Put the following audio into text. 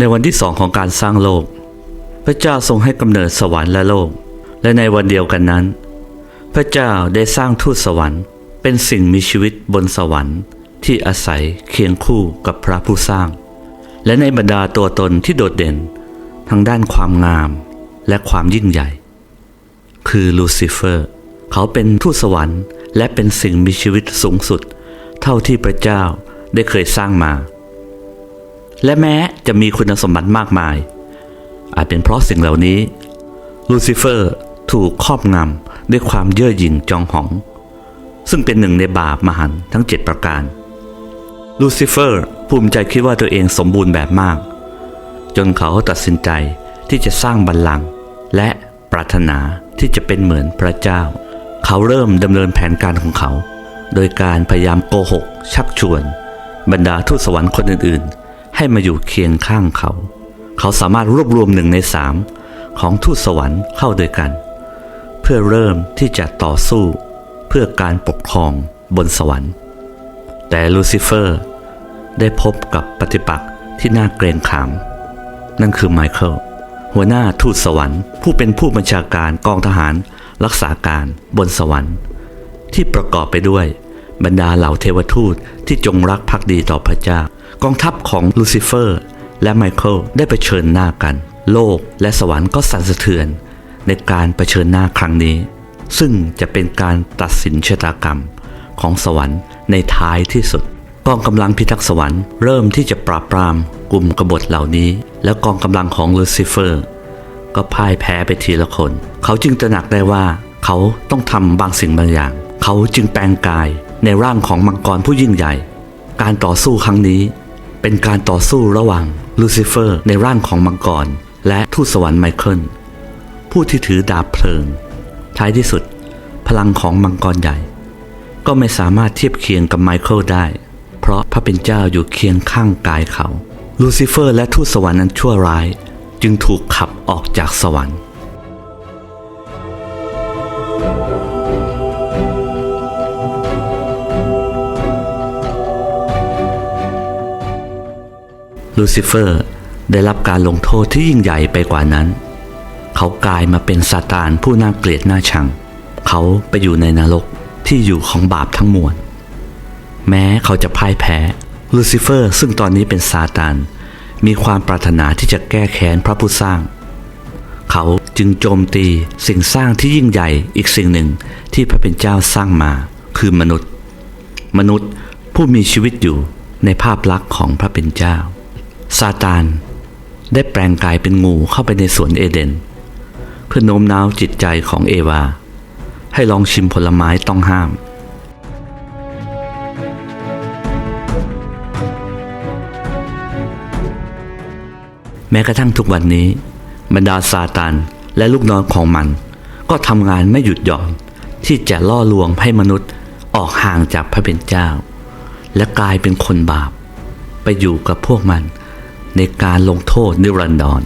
ในวันที่สองของการสร้างโลก พระเจ้าทรงให้กำเนิดสวรรค์และโลก และในวันเดียวกันนั้น พระเจ้าได้สร้างทูตสวรรค์ เป็นสิ่งมีชีวิตบนสวรรค์ ที่อาศัยเคียงคู่กับพระผู้สร้าง และในบรรดาตัวตนที่โดดเด่น ทางด้านความงามและความยิ่งใหญ่ คือลูซิเฟอร์ เขาเป็นทูตสวรรค์ และเป็นสิ่งมีชีวิตสูงสุด เท่าที่พระเจ้าได้เคยสร้างมา และแม้จะมีคุณสมบัติมากมาย อาจเป็นเพราะสิ่งเหล่านี้ ลูซิเฟอร์ถูกครอบงำด้วยความเย่อหยิ่งจองหอง ซึ่งเป็นหนึ่งในบาปมหันต์ทั้ง7ประการ ลูซิเฟอร์ภูมิใจคิดว่าตัวเองสมบูรณ์แบบมาก จนเขาตัดสินใจที่จะสร้างบัลลังก์และปรารถนาที่จะเป็นเหมือนพระเจ้า เขาเริ่มดำเนินแผนการของเขา โดยการพยายามโกหก ชักชวน บรรดาทูตสวรรค์คนอื่นๆ ให้มาอยู่เคียงข้างเขา เขาสามารถรวบรวมหนึ่งในสามของทูตสวรรค์เข้าด้วยกัน เพื่อเริ่มที่จะต่อสู้เพื่อการปกครองบนสวรรค์ แต่ลูซิเฟอร์ได้พบกับปฏิปักษ์ที่น่าเกรงขาม นั่นคือไมเคิลหัวหน้าทูตสวรรค์ ผู้เป็นผู้บัญชาการกองทหารรักษาการบนสวรรค์ ที่ประกอบไปด้วย บรรดาเหล่าเทวทูตที่จงรักภักดีต่อพระเจ้า กองทัพของลูซิเฟอร์ และไมเคิลได้ไปเชิญหน้ากัน โลกและสวรรค์ก็สั่นสะเทือน ในการเผชิญหน้าครั้งนี้ ซึ่งจะเป็นการตัดสินชะตากรรมของสวรรค์ในท้ายที่สุด กองกำลังพิทักษ์สวรรค์เริ่มที่จะปราบปรามกลุ่มกบฏเหล่านี้ แล้วกองกำลังของลูซิเฟอร์ ก็พ่ายแพ้ไปทีละคน เขาจึงตระหนักได้ว่า เขาต้องทำบางสิ่งบางอย่าง เขาจึงแปลงกาย ในร่างของมังกรผู้ยิ่งใหญ่ การต่อสู้ครั้งนี้ เป็นการต่อสู้ระหว่างลูซิเฟอร์ ในร่างของมังกร และทูตสวรรค์ไมเคิลผู้ที่ถือดาบเพลิง ท้ายที่สุด พลังของมังกรใหญ่ ก็ไม่สามารถเทียบเคียงกับไมเคิลได้ เพราะพระเป็นเจ้าอยู่เคียงข้างกายเขา ลูซิเฟอร์และทูตสวรรค์นั้นชั่วร้าย จึงถูกขับออกจากสวรรค์ ลูซิเฟอร์ได้รับการลงโทษที่ยิ่งใหญ่ไปกว่านั้น เขากลายมาเป็นซาตานผู้น่าเกลียดน่าชัง เขาไปอยู่ในนรกที่อยู่ของบาปทั้งมวล แม้เขาจะพ่ายแพ้ ลูซิเฟอร์ซึ่งตอนนี้เป็นซาตาน มีความปรารถนาที่จะแก้แค้นพระผู้สร้าง เขาจึงโจมตีสิ่งสร้างที่ยิ่งใหญ่อีกสิ่งหนึ่งที่พระเป็นเจ้าสร้างมาคือมนุษย์ มนุษย์ผู้มีชีวิตอยู่ในภาพลักษณ์ของพระเป็นเจ้า ซาตานได้แปลงกายเป็นงูเข้าไปในสวนเอเดน เพื่อโน้มน้าวจิตใจของเอวา ให้ลองชิมผลไม้ต้องห้าม แม้กระทั่งทุกวันนี้ บรรดาซาตานและลูกน้องของมัน ก็ทำงานไม่หยุดหย่อนที่จะล่อลวงให้มนุษย์ออกห่างจากพระเป็นเจ้า และกลายเป็นคนบาป ไปอยู่กับพวกมัน ในการลงโทษนิรันดร